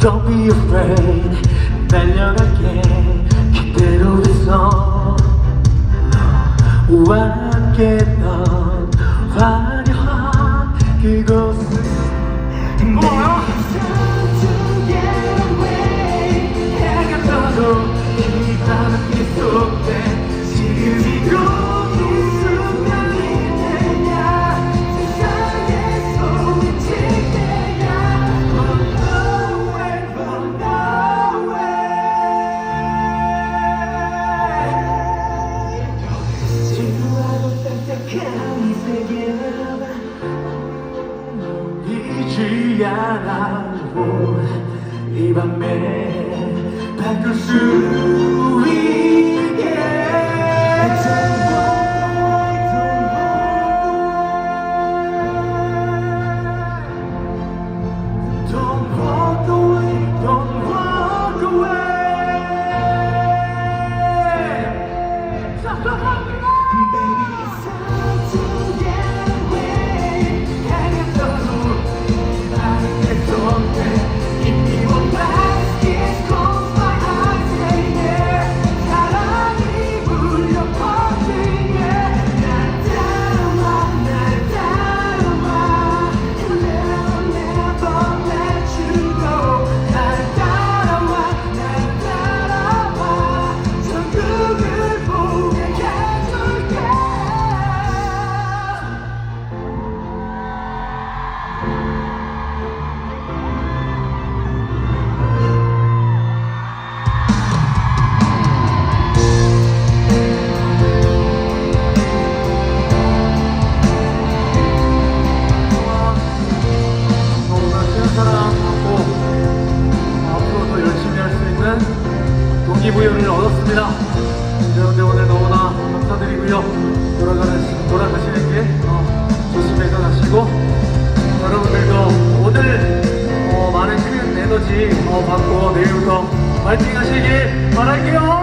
Don't be afraid, 날려갈게 그대로 있어 우와 함께 넌 화려한 그곳은 뭐야? 내가 떠도 기다리기 않아도 이 밤에 바꿀 수 부여를 얻었습니다. 여러분들 오늘 너무나 감사드리고요. 돌아가는 돌아가시는 길 어, 조심해서 가시고 여러분들도 오늘 어, 많은 힘 에너지 어, 받고 내일부터 파이팅 하시길 바랄게요.